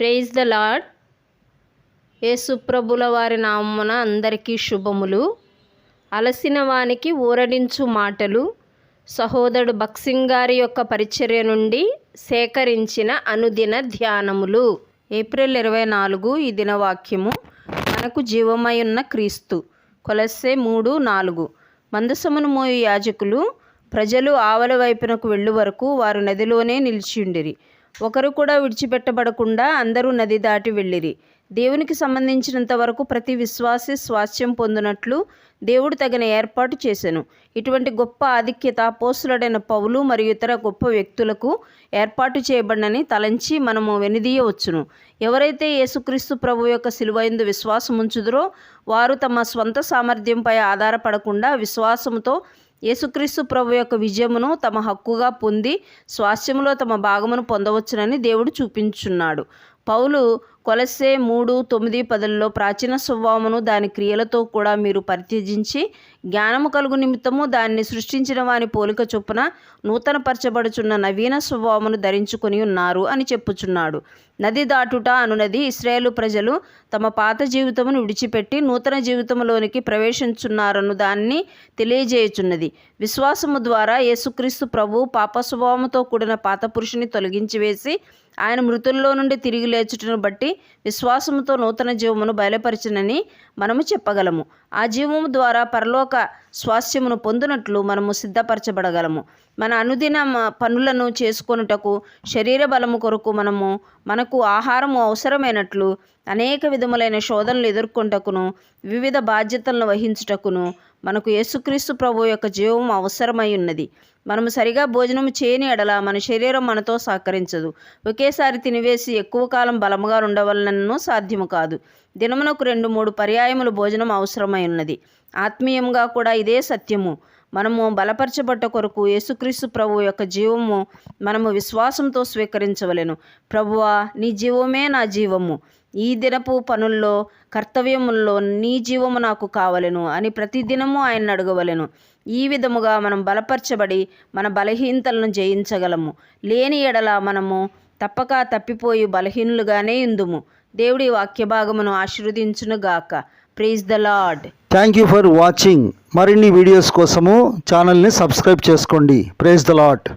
Praise the lord యేసుప్రభుల వారి నామమున అందరికీ శుభములు. అలసిన వానికి ఊరడించు మాటలు. సహోదరుడు బక్సింగ్ గారి యొక్క పరిచర్య నుండి సేకరించిన అనుదిన ధ్యానములు. ఏప్రిల్ ఇరవై నాలుగు ఈ దినవాక్యము. మనకు జీవమై ఉన్న క్రీస్తు. కొలస్సే మూడు నాలుగు. మందసమును మోయు యాజకులు ప్రజలు ఆవల వైపునకు వెళ్ళు వరకు వారు నదిలోనే నిలిచిండిరి ఒకరు కూడా విడిచిపెట్టబడకుండా అందరూ నది దాటి వెళ్ళిరి. దేవునికి సంబంధించినంత వరకు ప్రతి విశ్వాసి స్వాస్థ్యం పొందినట్లు దేవుడు తగిన ఏర్పాటు చేశాను ఇటువంటి గొప్ప ఆధిక్యత పోస్తులడైన పౌలు మరియు ఇతర గొప్ప వ్యక్తులకు ఏర్పాటు చేయబడినని తలంచి మనము వెనుదీయవచ్చును. ఎవరైతే యేసుక్రీస్తు ప్రభు యొక్క సిలువైందు విశ్వాసం ఉంచుదురో వారు తమ స్వంత సామర్థ్యంపై ఆధారపడకుండా విశ్వాసంతో యేసుక్రీస్తు ప్రభు యొక్క విజయమును తమ హక్కుగా పొంది స్వాస్థ్యములో తమ భాగమును పొందవచ్చునని దేవుడు చూపించున్నాడు. పౌలు కొలసే మూడు తొమ్మిది పదుల్లో ప్రాచీన స్వభావమును దాని క్రియలతో కూడా మీరు పరిత్యజించి జ్ఞానము కలుగు నిమిత్తము దాన్ని సృష్టించిన వాని పోలిక చొప్పున నూతనపరచబడుచున్న నవీన స్వభావమును ధరించుకొని ఉన్నారు అని చెప్పుచున్నాడు. నది దాటుట అనునది ఇస్రాయేలు ప్రజలు తమ పాత జీవితమును విడిచిపెట్టి నూతన జీవితంలోనికి ప్రవేశించున్నారను దాన్ని తెలియజేయుచున్నది. విశ్వాసము ద్వారా యేసుక్రీస్తు ప్రభు పాప స్వభావముతో కూడిన పాత పురుషుని తొలగించి వేసి ఆయన మృతుల్లో నుండి తిరిగి లేచుటను బట్టి విశ్వాసముతో నూతన జీవమును బయలుపరిచినని మనము చెప్పగలము. ఆ జీవము ద్వారా పరలోక స్వాస్థ్యమును పొందినట్లు మనము సిద్ధపరచబడగలము. మన అనుదిన పనులను చేసుకొనుటకు శరీర బలము కొరకు మనము మనకు ఆహారము అవసరమైనట్లు అనేక విధములైన శోధనలు ఎదుర్కొంటకును వివిధ బాధ్యతలను వహించుటకును మనకు యేసుక్రీస్తు ప్రభు యొక్క జీవం అవసరమై ఉన్నది మనము సరిగా భోజనం చేయని ఎడల మన శరీరం మనతో సహకరించదు. ఒకేసారి తినివేసి ఎక్కువ కాలం బలముగా ఉండవలనను సాధ్యము కాదు. దినమునకు రెండు మూడు పర్యాయములు భోజనం అవసరమై ఉన్నది. ఆత్మీయంగా కూడా ఇదే సత్యము. మనము బలపరచబట్ట కొరకు యేసుక్రీస్తు ప్రభు యొక్క జీవము మనము విశ్వాసంతో స్వీకరించవలెను. ప్రభువా నీ జీవమే నా జీవము. ఈ దినపు పనుల్లో కర్తవ్యముల్లో నీ జీవము నాకు కావలెను అని ప్రతిదినము ఆయన అడగవలెను. ఈ విధముగా మనం బలపరచబడి మన బలహీనతలను జయించగలము. లేని ఎడల మనము తప్పక తప్పిపోయి బలహీనులుగానే ఇందుము దేవుడి వాక్య భాగమును ఆశీర్వదించునుగాక. Praise the lord thank you for watching మరిన్ని వీడియోస్ కోసము ఛానల్ని సబ్స్క్రైబ్ చేసుకోండి. Praise the lot